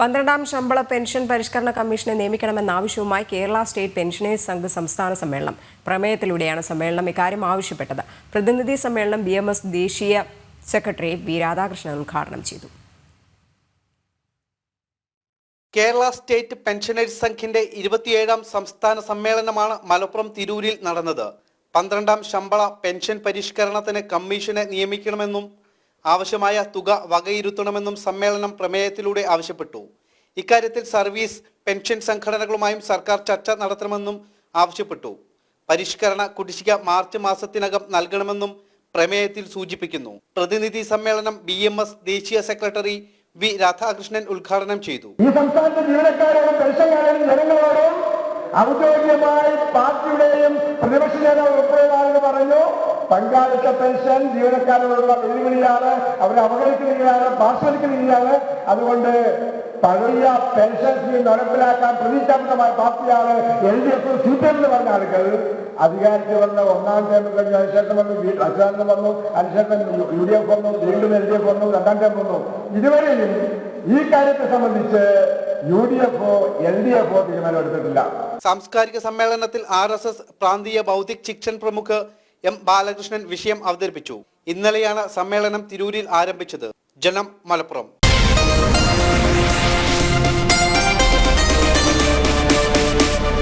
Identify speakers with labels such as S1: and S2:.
S1: പന്ത്രണ്ടാം ശമ്പള പെൻഷൻ പരിഷ്കരണ കമ്മീഷനെ നിയമിക്കണമെന്ന ആവശ്യവുമായി കേരള സ്റ്റേറ്റ് പെൻഷനേഴ്സ് സംഘ് സംസ്ഥാന സമ്മേളനം പ്രമേയത്തിലൂടെയാണ് സമ്മേളനം ഇക്കാര്യം ആവശ്യപ്പെട്ടത്. പ്രതിനിധി സമ്മേളനം ബി ദേശീയ സെക്രട്ടറി വി രാധാകൃഷ്ണൻ ഉദ്ഘാടനം ചെയ്തു.
S2: കേരള സ്റ്റേറ്റ് പെൻഷനേഴ്സ് സംഘിന്റെ ഇരുപത്തിയേഴാം സംസ്ഥാന സമ്മേളനമാണ് മലപ്പുറം തിരൂരിൽ നടന്നത്. പന്ത്രണ്ടാം ശമ്പള പെൻഷൻ പരിഷ്കരണത്തിന് കമ്മീഷനെ നിയമിക്കണമെന്നും ആവശ്യമായ തുക വകയിരുത്തണമെന്നും സമ്മേളനം പ്രമേയത്തിലൂടെ ആവശ്യപ്പെട്ടു. ഇക്കാര്യത്തിൽ സർവീസ് പെൻഷൻ സംഘടനകളുമായും സർക്കാർ ചർച്ച നടത്തണമെന്നും ആവശ്യപ്പെട്ടു. പരിഷ്കരണ കുടിശ്ശിക മാർച്ച് മാസത്തിനകം നൽകണമെന്നും പ്രമേയത്തിൽ സൂചിപ്പിക്കുന്നു. പ്രതിനിധി സമ്മേളനം ബി ദേശീയ സെക്രട്ടറി വി രാധാകൃഷ്ണൻ ഉദ്ഘാടനം ചെയ്തു.
S3: ഈ സംസ്ഥാനത്തെ ജീവനക്കാരോടും പെൻഷൻകാരോടും ജനങ്ങളോടും ഔദ്യോഗികമായി പാർട്ടിയുടെയും പ്രതിപക്ഷ നേതാവ് ഉൾപ്പെടെയാണെന്ന് പറഞ്ഞു. പങ്കാളിത്ത പെൻഷൻ ജീവനക്കാരോടുള്ള വെല്ലുവിളിയാണ് അവരെ അവഗണിക്കുന്നില്ലാണ് പാർശ്വലിക്കുകയാണ് അതുകൊണ്ട് പഴയ പെൻഷൻ സ്കീം നടപ്പിലാക്കാൻ പ്രതീക്ഷാത്മകമായ പാർട്ടിയാണ് L D F C P M എന്ന് പറഞ്ഞ ആളുകൾ. അധികാരത്തിൽ വന്ന ഒന്നാം ടേം കഴിഞ്ഞ അതിനുശേഷം വന്നു അനുശേഷം വന്നു അതിനുശേഷം യു ഡി എഫ് വന്നു വീണ്ടും എൽ ഡി എഫ് വന്നു രണ്ടാം ടേം വന്നു. ഇതുവരെയും ഈ കാര്യത്തെ സംബന്ധിച്ച് യു ഡി എഫോ എൽ ഡി എഫോ തീരുമാനമെടുത്തിട്ടില്ല
S2: സാംസ്കാരിക സമ്മേളനത്തിൽ ആർ എസ് എസ് പ്രാന്തീയ ബൗദ്ധിക് ശിക്ഷൻ പ്രമുഖ് എം ബാലകൃഷ്ണൻ വിഷയം അവതരിപ്പിച്ചു. ഇന്നലെയാണ് സമ്മേളനം തിരൂരിൽ ആരംഭിച്ചത്. ജനം മലപ്പുറം.